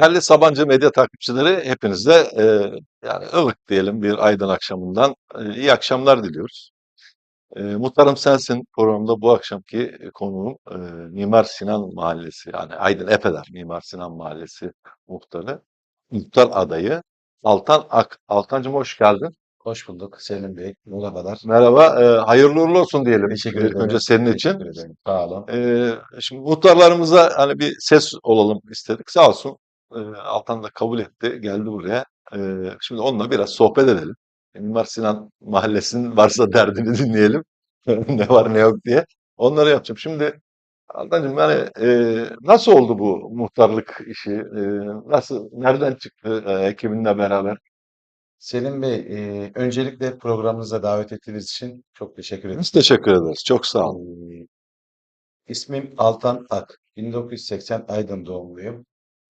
Değerli Sabancı Medya takipçileri hepinize e, yani ılık diyelim bir aydın akşamından e, iyi akşamlar diliyoruz. E, Muhtarım Sensin programında bu akşamki konuğum e, Mimar Sinan Mahallesi yani Aydın Efeler Mimar Sinan Mahallesi muhtarı, muhtar adayı Altan Ak. Altancığım hoş geldin. Hoş bulduk Selim Bey. Merhabalar. Merhaba, e, hayırlı uğurlu olsun diyelim Teşekkür ederim. önce senin için. Teşekkür ederim. Sağ olun. Ee, şimdi muhtarlarımıza hani bir ses olalım istedik. Sağ olsun. Ee, Altan da kabul etti. Geldi buraya. Ee, şimdi onunla biraz sohbet edelim. Mimar Sinan Mahallesi'nin varsa derdini dinleyelim. ne var ne yok diye. Onları yapacağım. Şimdi Altancığım yani e, nasıl oldu bu muhtarlık işi? E, nasıl, nereden çıktı e, ekibinle beraber? Selim Bey, e, öncelikle programınıza davet ettiğiniz için çok teşekkür ederim. Biz teşekkür ederiz. Çok sağ olun. Ee, İsmim Altan Ak. 1980 Aydın doğumluyum.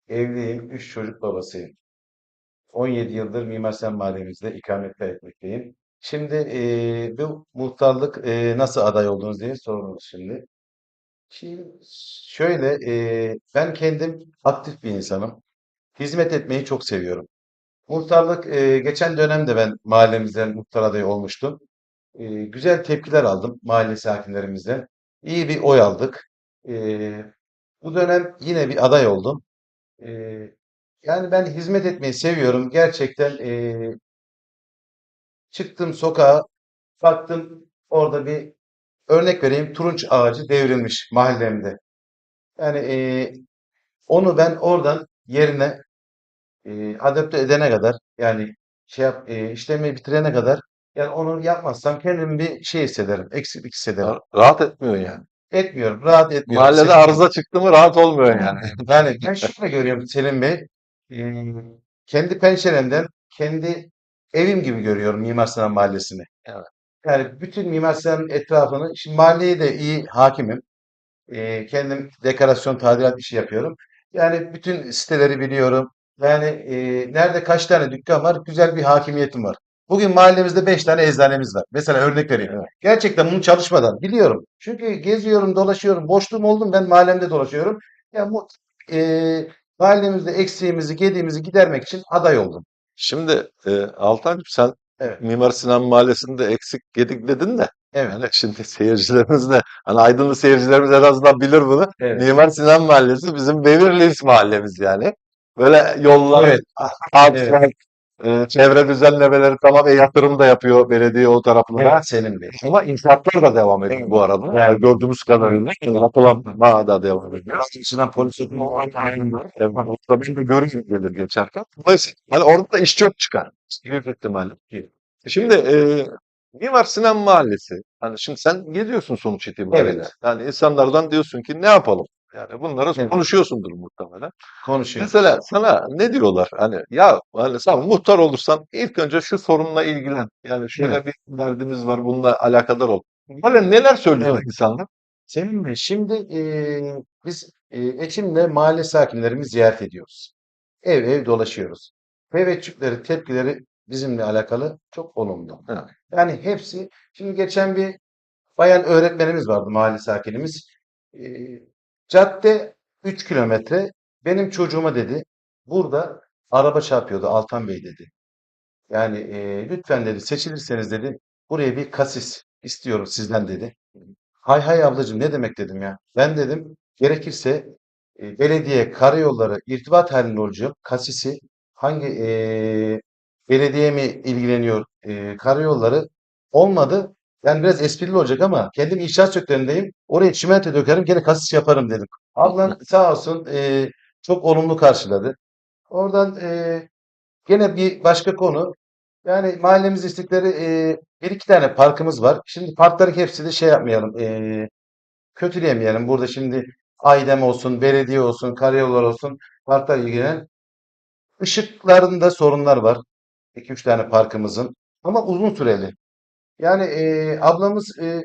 Evliyim, 3 çocuk babasıyım. 17 yıldır Mimar Sinan Mahallemizde ikamet etmekteyim. Şimdi e, bu muhtarlık e, nasıl aday oldunuz diye sorunuz şimdi. Şimdi şöyle, e, ben kendim aktif bir insanım. Hizmet etmeyi çok seviyorum. Muhtarlık e, geçen dönemde ben mahallemizden muhtar adayı olmuştum. E, güzel tepkiler aldım mahalle sakinlerimizden. İyi bir oy aldık. E, bu dönem yine bir aday oldum. E, yani ben hizmet etmeyi seviyorum. Gerçekten e, çıktım sokağa, baktım orada bir örnek vereyim turunç ağacı devrilmiş mahallemde. Yani e, onu ben oradan yerine e, adapte edene kadar yani şey yap, e, işlemi bitirene kadar yani onu yapmazsam kendimi bir şey hissederim, eksiklik hissederim. Ra- Rahat etmiyor yani. Etmiyorum, rahat etmiyorum. Mahallede Selim arıza çıktı mı rahat olmuyor yani. Yani ben şöyle görüyorum Selim Bey. kendi penceremden, kendi evim gibi görüyorum Mimar Sinan Mahallesi'ni. Evet. Yani bütün Mimar Sinan'ın etrafını, şimdi mahalleye de iyi hakimim. Kendim dekorasyon, tadilat işi yapıyorum. Yani bütün siteleri biliyorum. Yani e, nerede kaç tane dükkan var, güzel bir hakimiyetim var. Bugün mahallemizde beş tane eczanemiz var. Mesela örnek vereyim. Evet. Gerçekten bunu çalışmadan biliyorum. Çünkü geziyorum, dolaşıyorum. Boşluğum oldum ben mahallemde dolaşıyorum. Ya bu e, mahallemizde eksiğimizi, gediğimizi gidermek için aday oldum. Şimdi e, Altancığım sen Evet. Mimar Sinan Mahallesi'nde eksik gedik dedin de Evet. yani şimdi seyircilerimiz de hani Aydınlı seyircilerimiz en azından bilir bunu. Evet. Mimar Sinan Mahallesi bizim Beverly mahallemiz yani. Böyle yollar, Evet. asfalt, e, çevre düzenlemeleri tamam e, yatırım da yapıyor belediye o taraflara. Evet Selim Bey. Ama inşaatlar da devam ediyor bu arada. Yani gördüğümüz kadarıyla yapılanma da devam ediyor. Açısından polis Evet, orada ben de görünce gelir geçerken. Dolayısıyla hani orada da iş çok çıkar. Büyük ihtimalle. Şimdi e, Mimar Sinan Mahallesi. Hani şimdi sen geziyorsun sonuç itibariyle. Evet. Yani insanlardan diyorsun ki ne yapalım? Yani bunları Evet. konuşuyorsundur muhtemelen. Konuşuyoruz. Mesela sana ne diyorlar? Hani ya hani sen muhtar olursan ilk önce şu sorunla ilgilen. Yani şöyle Evet. bir derdimiz var bununla alakadar ol. Böyle neler söylüyor Evet. insanlar? Selim Bey, şimdi eee, biz eee, eşimle mahalle sakinlerimizi ziyaret ediyoruz. Ev ev dolaşıyoruz. Teveccühleri, tepkileri bizimle alakalı çok olumlu. Evet. Yani hepsi, şimdi geçen bir bayan öğretmenimiz vardı mahalle sakinimiz. Eee, cadde 3 kilometre. Benim çocuğuma dedi, burada araba çarpıyordu Altan Bey dedi. Yani eee, lütfen dedi seçilirseniz dedi buraya bir kasis istiyorum sizden dedi. Hay hay ablacığım ne demek dedim ya. Ben dedim gerekirse e, belediye karayolları irtibat halinde olacağım. Kasisi hangi e, belediye mi ilgileniyor e, karayolları olmadı. Yani biraz esprili olacak ama kendim inşaat sektöründeyim. Oraya çimento dökerim gene kasis yaparım dedim. Ablam sağ olsun e, çok olumlu karşıladı. Oradan e, gene bir başka konu. Yani mahallemiz istikleri e, bir iki tane parkımız var. Şimdi parkların hepsi de şey yapmayalım. E, kötüleyemeyelim. Burada şimdi Aydem olsun, belediye olsun, karayollar olsun, parklar ilgilenen. Işıklarında sorunlar var. 2-3 tane parkımızın. Ama uzun süreli. Yani e, ablamız e,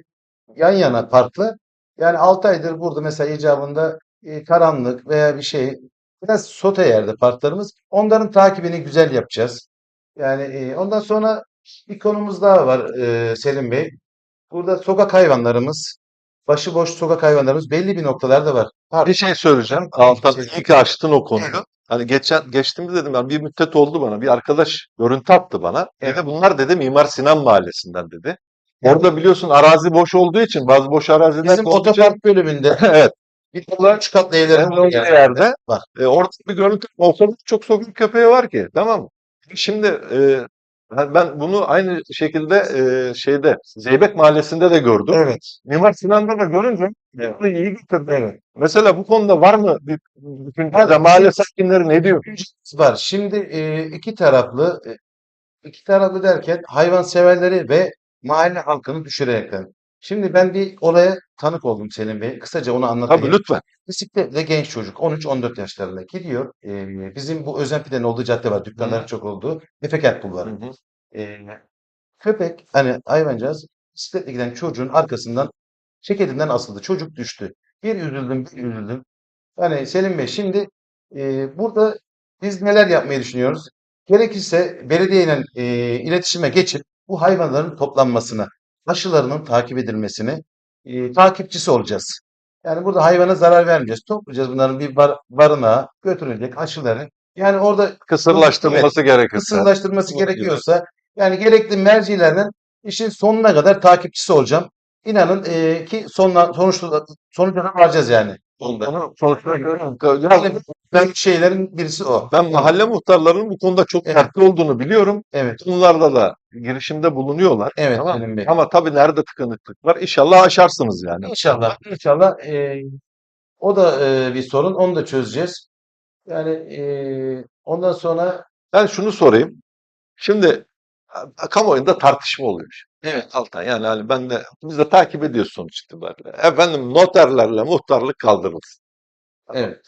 yan yana parkla. Yani 6 aydır burada mesela icabında e, karanlık veya bir şey biraz sote yerde parklarımız. Onların takibini güzel yapacağız. Yani e, ondan sonra bir konumuz daha var e, Selim Bey. Burada sokak hayvanlarımız başıboş sokak hayvanlarımız belli bir noktalarda var. Pardon. Bir şey söyleyeceğim. Altan iyi ki açtın o konuyu. Hani geçen geçtiğimde dedim ben bir müddet oldu bana. Bir arkadaş görüntü attı bana. Dedi bunlar dedi Mimar Sinan Mahallesi'nden dedi. Orada biliyorsun arazi boş olduğu için bazı boş araziler Bizim olduğu için- otopark bölümünde evet. bir de üç katlı evlerin olduğu yerde var. e, orada bir görüntü olsa da çok sokak köpeği var ki tamam mı? Şimdi e, ben- ben bunu aynı şekilde e, şeyde Zeybek Mahallesi'nde de gördüm. Evet. Mimar Sinan'da da görünce Evet. bunu iyi getirdi. Evet. Mesela bu konuda var mı bir düşünce? Var. Mahalle sakinleri ne diyor? var. Şimdi e, iki taraflı e, iki taraflı derken hayvan severleri ve mahalle halkını düşürerekten. Şimdi ben bir olaya tanık oldum Selim Bey. Kısaca onu anlatayım. Tabii lütfen. Bisikletle genç çocuk 13-14 yaşlarında gidiyor. E, bizim bu Özenpide'nin olduğu cadde var. Dükkanların çok olduğu. Nefekent Bulvarı. Hı hı. E, köpek hani hayvancağız bisikletle giden çocuğun arkasından ceketinden asıldı. Çocuk düştü. Bir üzüldüm, bir üzüldüm. Hani Selim Bey şimdi e, burada biz neler yapmayı düşünüyoruz? Gerekirse belediyeyle e, iletişime geçip bu hayvanların toplanmasını, aşılarının takip edilmesini e, takipçisi olacağız. Yani burada hayvana zarar vermeyeceğiz. Toplayacağız bunların bir bar, barınağa götürülecek aşıları. Yani orada Kısırlaştırılması gerekirse. Bu gibi. gerekiyorsa yani gerekli mercilerden işin sonuna kadar takipçisi olacağım. İnanın e, ki sonla, sonuçta, sonuca da varacağız yani. Onda. Onu sonuçta görüyorum. Ben şeylerin birisi o. ben mahalle muhtarlarının bu konuda çok Evet. dikkatli olduğunu biliyorum. Evet. Bunlarda da girişimde bulunuyorlar. Evet Tamam. Selim Bey. Ama tabii nerede tıkanıklık var? İnşallah aşarsınız yani. İnşallah. İnşallah e, o da e, bir sorun. Onu da çözeceğiz. Yani e, ondan sonra Ben şunu sorayım. Şimdi a- kamuoyunda tartışma oluyor. Evet Altan yani hani ben de biz de takip ediyoruz sonuç itibariyle. Efendim noterlerle muhtarlık kaldırılsın. evet.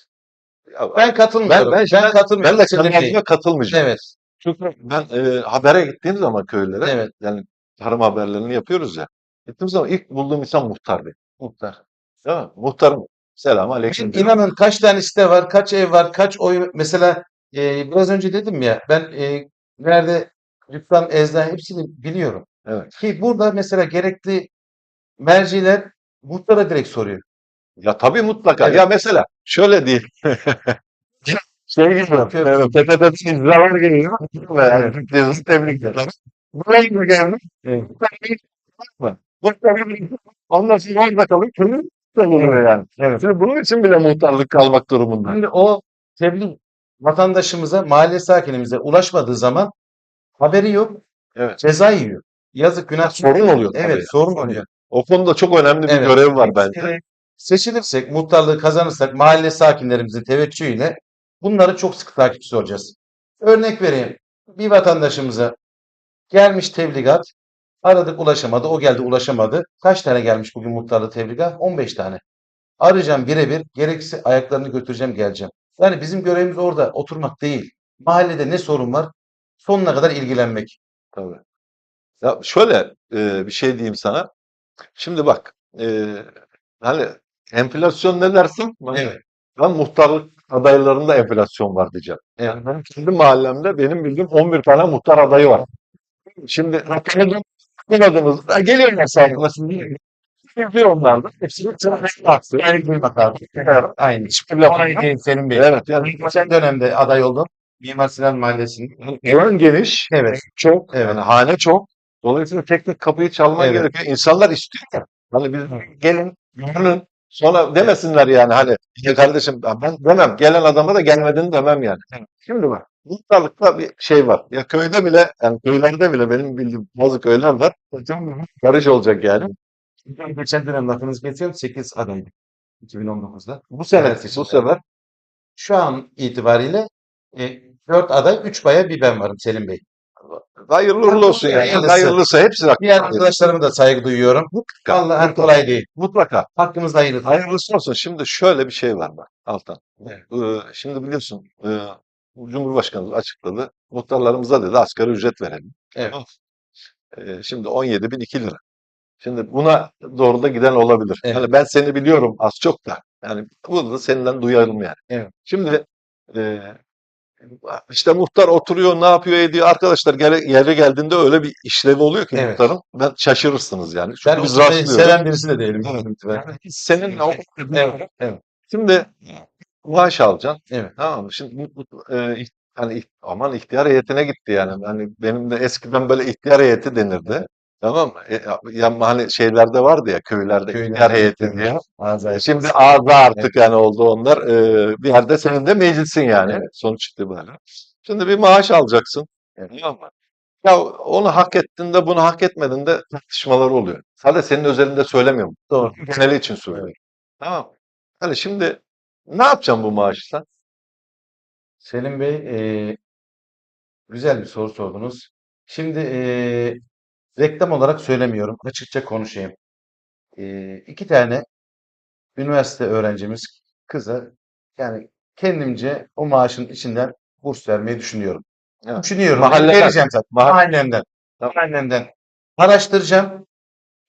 Ya Ben katılmıyorum. ben, ben, katılmıyorum. ben de Bey. kendime katılmayacağım. Evet. Çünkü ben e, habere gittiğim zaman köylere Evet. yani tarım haberlerini yapıyoruz ya. Gittiğim zaman ilk bulduğum insan muhtar benim. Muhtar. Değil mi? Muhtarım. Selam aleyküm. İnanın kaç tane site var, kaç ev var, kaç oy mesela e, biraz önce dedim ya ben e, nerede dükkan, eczane hepsini biliyorum. Evet. Ki burada mesela gerekli merciler muhtara direkt soruyor. Ya tabii mutlaka. Evet. Ya mesela şöyle değil. şey gibi. Evet, tepeden izler geliyor. Evet. Tebrik tebrikler. Buraya mı geldim? Evet. Ondan sonra orada kalıp kırmızı sanılıyor yani. Evet. Şimdi bunun için bile muhtarlık kalmak durumunda. Şimdi o tebliğ vatandaşımıza, mahalle sakinimize ulaşmadığı zaman haberi yok, Evet. ceza yiyor. Yazık günah. Sorun oluyor tabii Evet, sorun oluyor. O konuda çok önemli bir Evet. görev var bence. Evet. Seçilirsek, muhtarlığı kazanırsak mahalle sakinlerimizin teveccühüyle bunları çok sıkı takipçisi olacağız. Örnek vereyim. Bir vatandaşımıza gelmiş tebligat, aradık ulaşamadı, o geldi ulaşamadı. Kaç tane gelmiş bugün muhtarlığı tebligat? 15 tane. Arayacağım birebir, gerekirse ayaklarını götüreceğim, geleceğim. Yani bizim görevimiz orada oturmak değil. Mahallede ne sorun var? Sonuna kadar ilgilenmek. Tabii. Ya şöyle e, bir şey diyeyim sana. Şimdi bak e, hani enflasyon ne dersin? Ben, Evet. ben muhtarlık adaylarında enflasyon var diyeceğim. Yani benim kendi mahallemde benim bildiğim 11 tane muhtar adayı var. Şimdi rakamını okumadınız. Ha, Geliyorlar sağlıkla şimdi. Yapıyor onlar da. Hepsini sırasına Yani duymak abi. Aynı. Hiçbir laf Aynı yok. değil Selim Bey. Evet yani Geçen dönemde aday oldum. Mimar Sinan Mahallesi'nin. evan geniş, Evet. çok, Evet. yani hane çok. Dolayısıyla tek tek kapıyı çalman Evet. gerekiyor. İnsanlar istiyor ya. Hani biz gelin, görün. Sonra demesinler yani hani ya kardeşim ben demem. Gelen adama da gelmedin demem yani. Şimdi bak muhtarlıkta bir şey var. Ya köyde bile yani köylerde bile benim bildiğim bazı köyler var. Karış olacak yani. Geçen dönem lafınızı kesiyorum. 8 adaydı. 2019'da. Bu sene Evet, bu sefer Şu an itibariyle e, 4 aday, 3 baya bir ben varım Selim Bey. Hayırlı uğurlu olsun yani. Hayırlısı. Hayırlısı hepsi hak. Diğer arkadaşlarıma da saygı duyuyorum. Mutlaka. Vallahi hani kolay değil. Mutlaka. Hakkımızda hayırlısı. Hayırlısı olsun. Şimdi şöyle bir şey var bak Altan. Evet. Ee, şimdi biliyorsun e, Cumhurbaşkanımız açıkladı. Muhtarlarımıza dedi asgari ücret verelim. Evet. Ee, şimdi 17.002 lira. Şimdi buna doğru da giden olabilir. Evet. Hani ben seni biliyorum az çok da. Yani bunu da senden duyarım yani. Evet. Şimdi e, İşte muhtar oturuyor, ne yapıyor, ediyor. Arkadaşlar gele, yeri geldiğinde öyle bir işlevi oluyor ki Evet. muhtarın. Ben şaşırırsınız yani. Çünkü Ben biz rastlıyoruz. seven birisi de değilim. Evet. Yani seninle o Evet. Evet. Şimdi maaş alacaksın. Evet. Tamam mı? Şimdi e, hani aman ihtiyar heyetine gitti yani. Hani benim de eskiden böyle ihtiyar heyeti denirdi. Tamam mı? E, ya hani şeylerde vardı ya köylerde ihtiyar heyeti diye. Ağzı Şimdi ağza artık yani oldu onlar. Ee, bir yerde senin de meclisin yani sonuç itibariyle. Şimdi bir maaş alacaksın. Tamam mı? Ya onu hak ettin de bunu hak etmedin de tartışmalar oluyor. Sadece senin özelinde söylemiyorum. Doğru. Geneli için söylüyorum. Tamam. mı? Hani şimdi ne yapacağım bu maaşı sen? Selim Bey, eee, güzel bir soru sordunuz. Şimdi eee, reklam olarak söylemiyorum. Açıkça konuşayım. Eee iki tane üniversite öğrencimiz kıza yani kendimce o maaşın içinden burs vermeyi düşünüyorum. Evet. Düşünüyorum. Mahalleden. Vereceğim zaten. Mahalle- Mahallemden. Tamam. Mahallemden. Araştıracağım.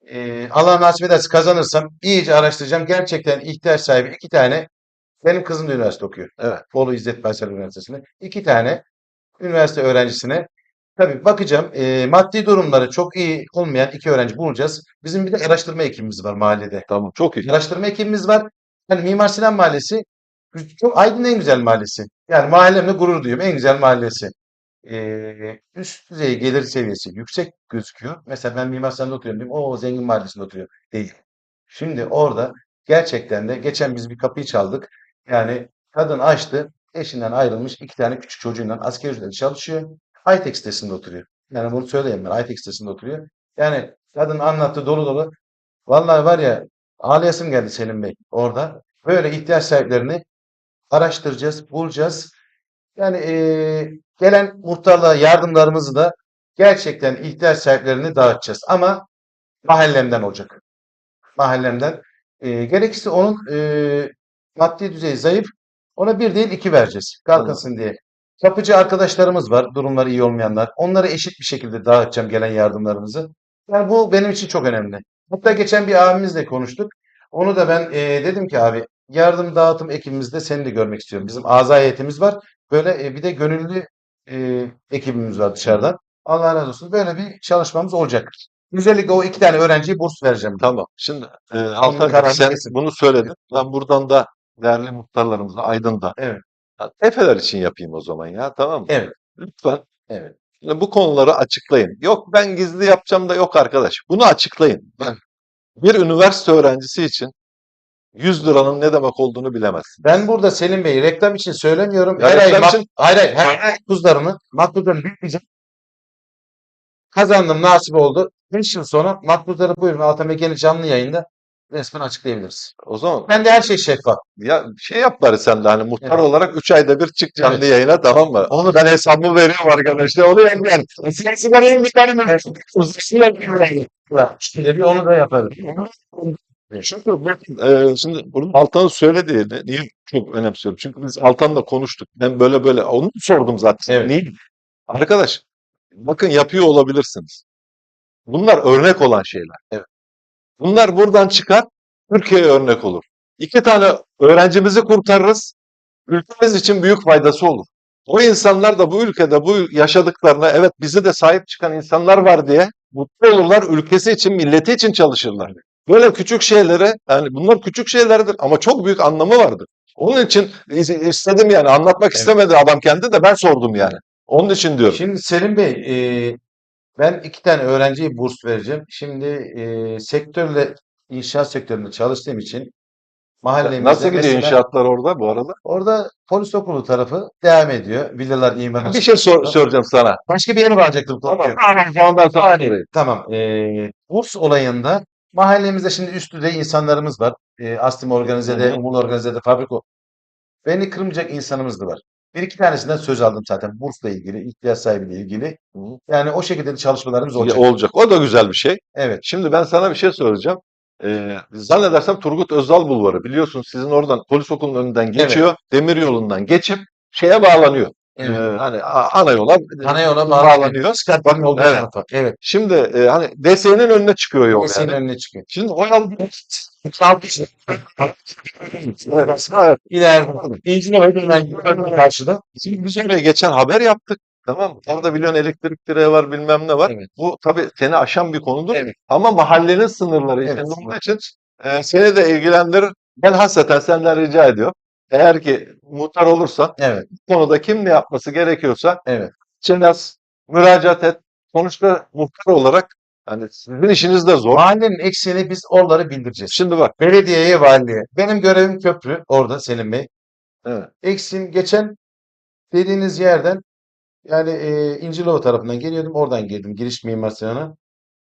Eee Allah nasip ederse kazanırsam iyice araştıracağım. Gerçekten ihtiyaç sahibi iki tane benim kızım da üniversite okuyor. Evet. Bolu İzzet Baysal Üniversitesi'nde. İki tane üniversite öğrencisine tabii bakacağım. eee, maddi durumları çok iyi olmayan iki öğrenci bulacağız. Bizim bir de araştırma ekibimiz var mahallede. Tamam çok iyi. Araştırma ekibimiz var. Hani Mimar Sinan Mahallesi gü- çok Aydın'ın en güzel mahallesi. Yani mahallemle gurur duyuyorum. En güzel mahallesi. Eee, üst düzey gelir seviyesi yüksek gözüküyor. Mesela ben Mimar Sinan'da oturuyorum diyeyim. O zengin mahallesinde oturuyor. Değil. Şimdi orada gerçekten de geçen biz bir kapıyı çaldık. Yani kadın açtı. Eşinden ayrılmış iki tane küçük çocuğuyla asgari ücretle çalışıyor. Hightech sitesinde oturuyor. Yani bunu söyleyeyim ben. Hightech sitesinde oturuyor. Yani kadın anlattı dolu dolu. Vallahi var ya ağlayasım geldi Selim Bey orada. Böyle ihtiyaç sahiplerini araştıracağız, bulacağız. Yani eee, gelen muhtarlığa yardımlarımızı da gerçekten ihtiyaç sahiplerini dağıtacağız. Ama mahallemden olacak. Mahallemden. Eee, gerekirse onun eee, maddi düzeyi zayıf. Ona bir değil iki vereceğiz. Kalkasın diye. Kapıcı arkadaşlarımız var. Durumları iyi olmayanlar. Onları eşit bir şekilde dağıtacağım gelen yardımlarımızı. Yani bu benim için çok önemli. Hatta geçen bir abimizle konuştuk. Onu da ben eee, dedim ki abi yardım dağıtım ekibimizde seni de görmek istiyorum. Bizim azai heyetimiz var. Böyle e, bir de gönüllü e, ekibimiz var dışarıdan. Allah razı olsun. Böyle bir çalışmamız olacak. Özellikle o iki tane öğrenciye burs vereceğim. Tamam. Şimdi e, Altan sen kesin. bunu söyledin. Ben buradan da değerli muhtarlarımıza Aydın'da Evet. Ya, tefeler için yapayım o zaman ya tamam mı? Evet. Lütfen Evet. Şimdi bu konuları açıklayın. Yok ben gizli yapacağım da yok arkadaş. Bunu açıklayın. Bak, bir üniversite öğrencisi için 100 liranın ne demek olduğunu bilemezsin. Ben burada Selim Bey reklam için söylemiyorum. Ya her ay reklam mak- için- hayır, hayır, her ay makbuzlarını, makbuzlarını bekleyeceğim. Kazandım, nasip oldu. 5 yıl sonra makbuzları buyurun Altan gene canlı yayında resmen açıklayabiliriz. O zaman Ben de her şey şeffaf. ya şey yap bari sen de hani muhtar Evet. olarak 3 ayda bir çık canlı Evet. yayına tamam mı? Onu ben hesabımı veriyorum arkadaşlar. Onu yapmayın. Siyasiler en bir tane mi? İşte bir onu da yaparız. Çünkü bakın e, şimdi bunu Altan'ın söylediğini niye çok önemsiyorum? Çünkü biz Altan'la konuştuk. Ben böyle böyle onu sordum zaten. Evet. Niye? Arkadaş bakın yapıyor olabilirsiniz. Bunlar örnek olan şeyler. Evet. Bunlar buradan çıkar Türkiye'ye örnek olur. İki tane öğrencimizi kurtarırız. Ülkemiz için büyük faydası olur. O insanlar da bu ülkede bu yaşadıklarına evet bizi de sahip çıkan insanlar var diye mutlu olurlar. Ülkesi için, milleti için çalışırlar. Böyle küçük şeylere yani bunlar küçük şeylerdir ama çok büyük anlamı vardır. Onun için is- istedim yani anlatmak Evet. istemedi adam kendi de ben sordum yani. Onun için diyorum. Şimdi Selim Bey, e, ben iki tane öğrenciye burs vereceğim. Şimdi e, sektörle inşaat sektöründe çalıştığım için mahallemizde Nasıl gidiyor mesela inşaatlar orada bu arada? orada polis okulu tarafı devam ediyor. Villalar imar. Bir şey sor- soracağım sana. Başka bir yere bağlayacaktım. Tamam. Ondan sonra sorayım. Tamam. E, burs olayında mahallemizde şimdi üst düzey insanlarımız var. E, Astim organizede, Hı hı. Umul organizede, fabriko. Beni kırmayacak insanımız da var. Bir iki tanesinden söz aldım zaten bursla ilgili, ihtiyaç sahibiyle ilgili. Yani o şekilde de çalışmalarımız olacak. olacak. O da güzel bir şey. Evet. Şimdi ben sana bir şey soracağım. Ee, zannedersem Turgut Özal Bulvarı biliyorsun sizin oradan polis okulunun önünden geçiyor. Demir yolundan geçip şeye bağlanıyor. Evet. Ee, hani ana yola Ana yola bağlanıyor. Çıkartmanın olduğu Evet. tarafa. Evet. Şimdi e, hani DS'nin önüne çıkıyor yol Kesin yani. önüne çıkıyor. Şimdi o yol. İleride. İncilova dönen karşıda. Şimdi biz oraya geçen haber yaptık. Tamam mı? Orada biliyorsun elektrik direği var bilmem ne var. Evet. Bu tabii seni aşan bir konudur. Evet. Ama mahallenin sınırları Evet. içinde olduğu için e, seni de ilgilendirir. Ben hasreten senden rica ediyorum. Eğer ki muhtar olursan Evet. bu konuda kim ne yapması gerekiyorsa Evet. Çenas müracaat et. Sonuçta muhtar olarak hani sizin işiniz de zor. Mahallenin eksiğini biz oraları bildireceğiz. Şimdi bak. Belediyeye, valiliğe. Benim görevim köprü orada Selim Bey. Evet. Eksiğim geçen dediğiniz yerden yani e, İncilova tarafından geliyordum. Oradan girdim. Giriş Mimar Sinan'a.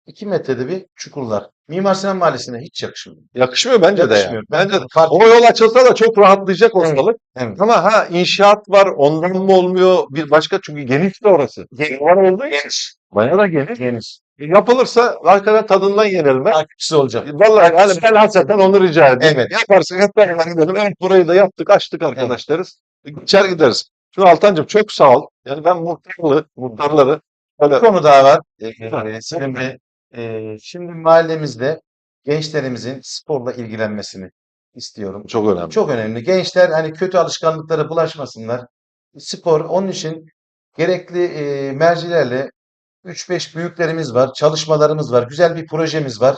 2 metrede bir çukurlar. Mimar Sinan Mahallesi'ne hiç yakışmıyor. Yakışmıyor bence de ya. Yakışmıyor. Ben Bence de. fark O yol açılsa da çok rahatlayacak Evet. ortalık. Evet. Ama ha inşaat var ondan mı olmuyor bir başka çünkü geniş de orası. Var olduğu için Geniş. bayağı da geniş. Geniş. Yapılırsa hakikaten tadından yenilme. Takipçisi olacak. Vallahi hani ben hasreten onu rica ediyorum. Evet. Yaparsın hep beraber gidelim. Evet burayı da yaptık açtık arkadaş deriz. Geçer gideriz. Şimdi Altancığım çok sağ ol. Yani ben muhtarlı, muhtarları böyle Bir konu daha var. Ee, Selim Bey. Ee, şimdi mahallemizde gençlerimizin sporla ilgilenmesini istiyorum. çok önemli. Çok önemli. Gençler hani kötü alışkanlıklara bulaşmasınlar. Spor onun için gerekli e, mercilerle 3-5 büyüklerimiz var, çalışmalarımız var, güzel bir projemiz var.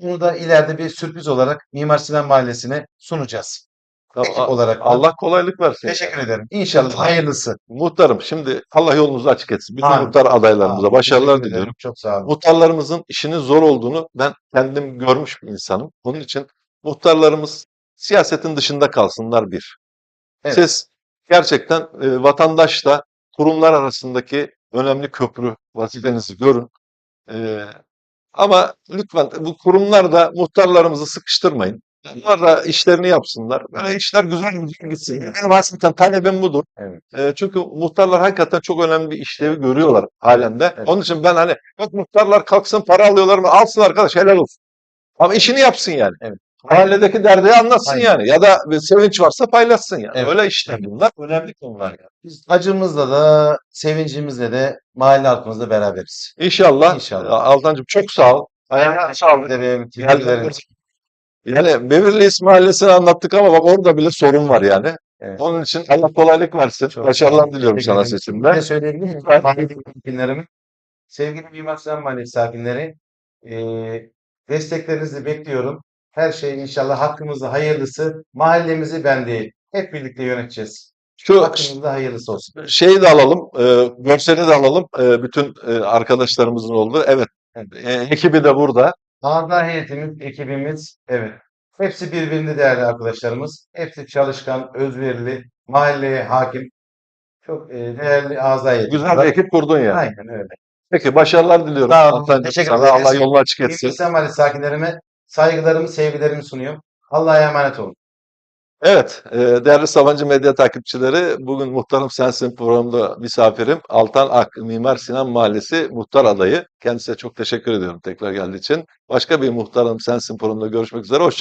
Bunu da ileride bir sürpriz olarak Mimar Sinan Mahallesi'ne sunacağız. Ekip olarak. da. Allah kolaylık versin. Teşekkür ederim. İnşallah hayırlısı. Muhtarım şimdi Allah yolunuzu açık etsin. Bütün Amin. muhtar adaylarımıza Amin. başarılar diliyorum. Çok sağ olun. Muhtarlarımızın işinin zor olduğunu ben kendim görmüş bir insanım. Bunun için muhtarlarımız siyasetin dışında kalsınlar bir. Evet. Siz gerçekten e, vatandaşla kurumlar arasındaki önemli köprü vazifenizi görün. E, ama lütfen bu kurumlar da muhtarlarımızı sıkıştırmayın. Onlar da işlerini yapsınlar. Böyle işler güzel güzel gitsin. Benim aslında talebim budur. Evet. E, çünkü muhtarlar hakikaten çok önemli bir işlevi görüyorlar halen de. Evet. Onun için ben hani yok muhtarlar kalksın para alıyorlar mı? Alsın arkadaş helal olsun. Ama işini yapsın yani. Evet. Mahalledeki derdi anlatsın Aynen. yani. Ya da bir sevinç varsa paylaşsın yani. Evet. Öyle işler bunlar. Önemli konular yani. Biz acımızla da sevincimizle de mahalle halkımızla beraberiz. İnşallah. İnşallah. Altancığım çok sağ ol. Ayağına sağlık. Teşekkür ederim. Yani Beverly Mahallesi'ni anlattık ama bak orada bile sorun var yani. Evet. Onun için Allah kolaylık versin. Çok Başarılar diliyorum teşekkür sana ederim. Seçimde. de söyleyebilir miyim? Mahalle sakinlerimi. Sevgili Mimar Sinan Mahallesi sakinleri, eee desteklerinizi bekliyorum. Her şey inşallah hakkımızda hayırlısı. Mahallemizi ben değil, hep birlikte yöneteceğiz. Şu Hakkımızda hayırlısı olsun. şeyi de alalım, e, görseli de alalım. E, bütün e, arkadaşlarımızın olduğu. Evet, e, ekibi de burada. Ağda heyetimiz, ekibimiz, evet. Hepsi birbirinde değerli arkadaşlarımız. Hepsi çalışkan, özverili, mahalleye hakim. Çok eee, değerli heyetimiz Güzel bir ekip kurdun yani. Aynen öyle. Peki başarılar diliyorum. Sağ olun, Altancığım, teşekkür sana ederiz. Allah yolunu açık etsin. Mahallesi sakinlerime saygılarımı, sevgilerimi sunuyorum. Allah'a emanet olun. Evet, e, değerli Sabancı Medya takipçileri, bugün Muhtarım Sensin programında misafirim Altan Ak, Mimar Sinan Mahallesi muhtar adayı. Kendisine çok teşekkür ediyorum tekrar geldiği için. Başka bir Muhtarım Sensin programında görüşmek üzere. Hoşça